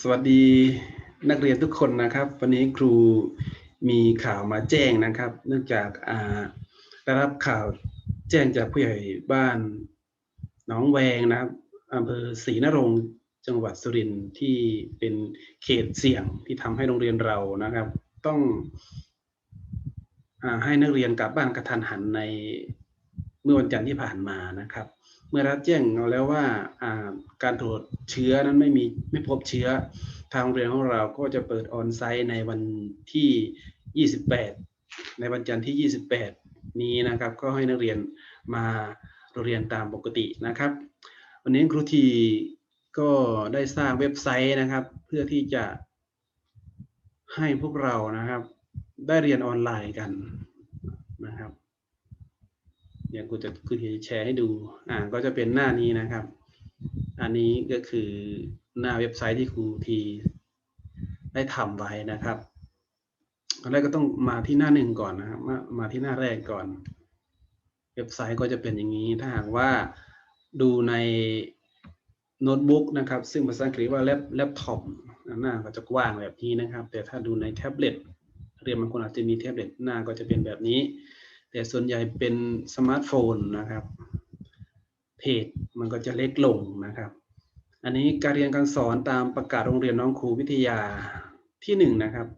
สวัสดีนักเรียนทุกคนนะครับ วันนี้ครูมีข่าวมาแจ้งนะครับ เนื่องจากได้รับข่าวแจ้งจากผู้ใหญ่บ้านหนองแวงนะครับอำเภอศรีนรงจังหวัดสุรินทร์ที่เป็นเขตเสี่ยงที่ทำให้โรงเรียนเรานะครับ ต้องอให้นักเรียนกลับบ้านกระทันหันในเมื่อวันจันทร์ที่ผ่านมานะครับ เมื่อรับแจ้งเราแล้วว่าการตรวจเชื้อนั้นไม่มีไม่พบเชื้อทางโรงเรียนของเราก็จะเปิดออนไซต์ในวันที่ 28 ในวันจันทร์ที่ 28 นี้นะครับก็ให้นักเรียนมาเรียนตามปกตินะครับ วันนี้ครูทีก็ได้สร้างเว็บไซต์นะครับ เพื่อที่จะให้พวกเรานะครับ ได้เรียนออนไลน์กัน เดี๋ยวกูจะคือจะแชร์ให้ดู อ่า ก็จะเป็นหน้านี้นะครับ อันนี้ก็คือหน้าเว็บไซต์ที่ครูทีได้ทำไว้นะครับอันแรกก็ต้องมาที่หน้าหนึ่งก่อนนะครับมามาที่หน้าแรกก่อน เว็บไซต์ก็จะเป็นอย่างนี้ ถ้าหากว่าดูในโน้ตบุ๊กนะครับ ซึ่งภาษาอังกฤษว่าแล็ปแล็ปท็อปหน้าก็จะกว้างแบบนี้นะครับ แต่ถ้าดูในแท็บเล็ตเรียนบางคนอาจจะมีแท็บเล็ตหน้าก็จะเป็นแบบนี้ แต่ส่วนใหญ่เป็นสมาร์ทโฟนนะครับ เพจมันก็จะเล็กลงนะครับ อันนี้การเรียนการสอนตามประกาศโรงเรียนน้องครูวิทยาที่หนึ่งนะครับ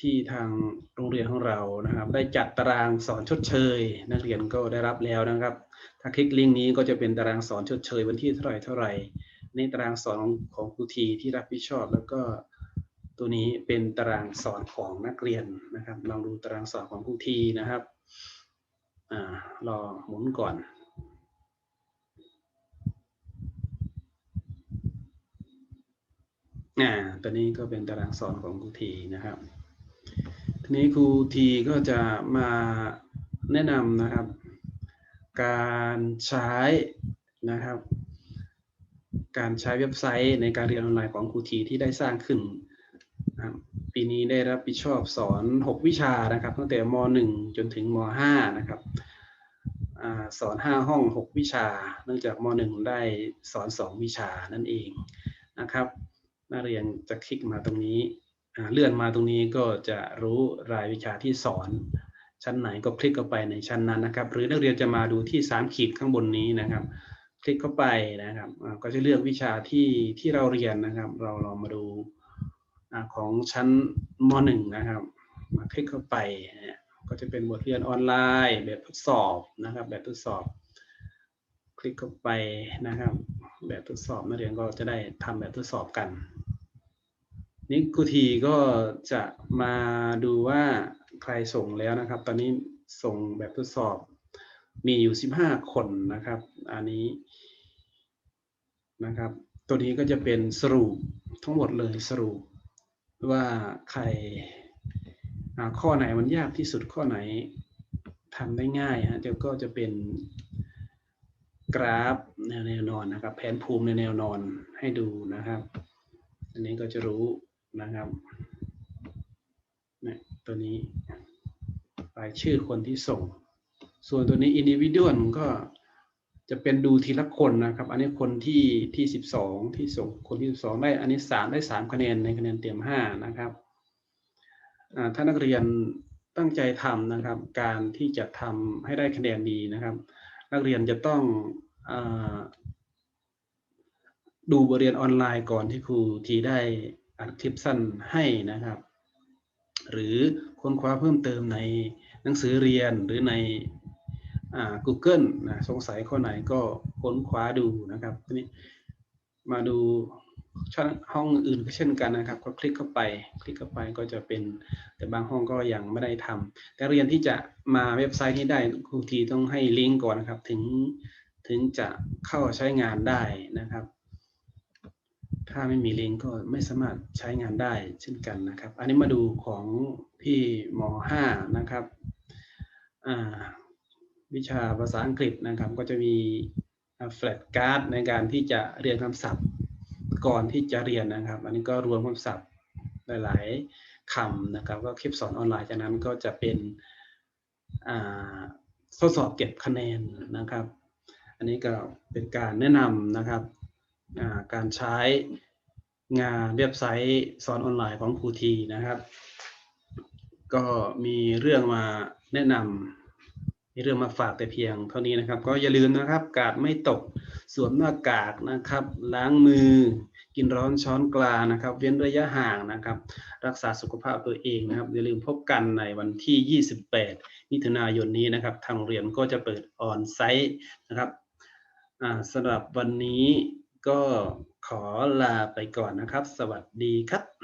ที่ทางโรงเรียนของเรานะครับ ได้จัดตารางสอนชดเชย นักเรียนก็ได้รับแล้วนะครับ ถ้าคลิกลิงก์นี้ก็จะเป็นตารางสอนชดเชยวันที่เท่าไหร่เท่าไหร่นี่ตารางสอนของของครูทีที่รับผิดชอบแล้วก็ ตัวนี้เป็นตารางสอนของนักเรียนนะครับลองดูตารางสอนของครูทีนะครับอ่ารอหมุนก่อนอ่าตัวนี้ก็เป็นตารางสอนของครูทีนะครับ ทีนี้ครูทีก็จะมาแนะนำนะครับ การใช้นะครับ การใช้เว็บไซต์ในการเรียนออนไลน์ของครูทีที่ได้สร้างขึ้น นะครับปีนี้ได้รับผิดชอบสอน 6 วิชานะครับ ตั้งแต่ม .1 จนถึงม .5 นะครับอสอน 5 ห้อง 6 วิชา เนื่องจากม .1 ได้สอน 2 วิชานั่นเองนะครับนักเรียนจะคลิกมาตรงนี้เลื่อนมาตรงนี้ก็จะรู้รายวิชาที่สอน ชั้นไหนก็คลิกเข้าไปในชั้นนั้นนะครับ หรือนักเรียนจะมาดูที่สามขีดข้างบนนี้นะครับ คลิกเข้าไปนะครับก็จะเลือกวิชาที่ที่เราเรียนนะครับ เราลองมาดู ของชั้นม .1 นะครับ มาคลิกเข้าไปก็จะเป็นบทเรียนออนไลน์แบบทดสอบนะครับ แบบทดสอบ คลิกเข้าไปนะครับ แบบทดสอบนักเรียนก็จะได้ทำแบบทดสอบกันนี่ครูทีก็จะมาดูว่าใครส่งแล้วนะครับ ตอนนี้ส่งแบบทดสอบมีอยู่ 15 คนนะครับ อันนี้นะครับ ตัวนี้ก็จะเป็นสรุปทั้งหมดเลยสรุป ว่าใครข้อไหนมันยากที่สุดข้อไหนทำได้ง่ายฮะเดี๋ยวก็จะเป็นกราฟแนวแนวนอนนะครับ แผนภูมิในแนวนอนให้ดูนะครับ อันนี้ก็จะรู้นะครับเนี่ยตัวนี้รายชื่อคนที่ส่ง ส่วนตัวนี้ individual ก็ จะเป็นดูทีละคนนะครับ อันนี้คนที่ที่สิบสองที่ส่งคนที่สิบสองได้อันนี้สามได้สามคะแนนในคะแนนเต็มห้านะครับถ้านักเรียนตั้งใจทำนะครับ การที่จะทำให้ได้คะแนนดีนะครับ นักเรียนจะต้องอดูบทเรียนออนไลน์ก่อนที่ครูทีได้อัดคลิปสั้นให้นะครับ หรือค้นคว้าเพิ่มเติมในหนังสือเรียนหรือใน Google นะสงสัยข้อไหนก็ค้นคว้าดูนะครับทีนี้มาดูช่องห้องอื่นก็เช่นกันนะครับ ก็คลิกเข้าไป คลิกเข้าไปก็จะเป็น แต่บางห้องก็ยังไม่ได้ทำแต่เรียนที่จะมาเว็บไซต์นี้ได้ครูทีต้องให้ลิงก์ก่อนนะครับ ถึงถึงจะเข้าใช้งานได้นะครับ ถ้าไม่มีลิงก์ก็ไม่สามารถใช้งานได้เช่นกันนะครับ อันนี้มาดูของพี่ม .5 นะครับอ่า วิชาภาษาอังกฤษนะครับ ก็จะมีแฟลชการ์ดในการที่จะเรียนคำศัพท์ก่อนที่จะเรียนนะครับ อันนี้ก็รวมคำศัพท์หลาย ๆคำนะครับ ก็คลิปสอนออนไลน์จากนั้นก็จะเป็นทดสอบเก็บคะแนนนะครับ อันนี้ก็เป็นการแนะนำนะครับการใช้งานเว็บไซต์สอนออนไลน์ของครูทีนะครับ ก็มีเรื่องมาแนะนำ มีเรื่องมาฝากแต่เพียงเท่านี้นะครับ ก็อย่าลืมนะครับ กาดไม่ตกสวมหน้ากากนะครับ ล้างมือ กินร้อนช้อนกลางนะครับ เว้นระยะห่างนะครับ รักษาสุขภาพตัวเองนะครับ อย่าลืมพบกันในวันที่ 28 มิถุนายนนี้นะครับ ทางเรียนก็จะเปิดออนไซต์นะครับสำหรับวันนี้ก็ขอลาไปก่อนนะครับ สวัสดีครับ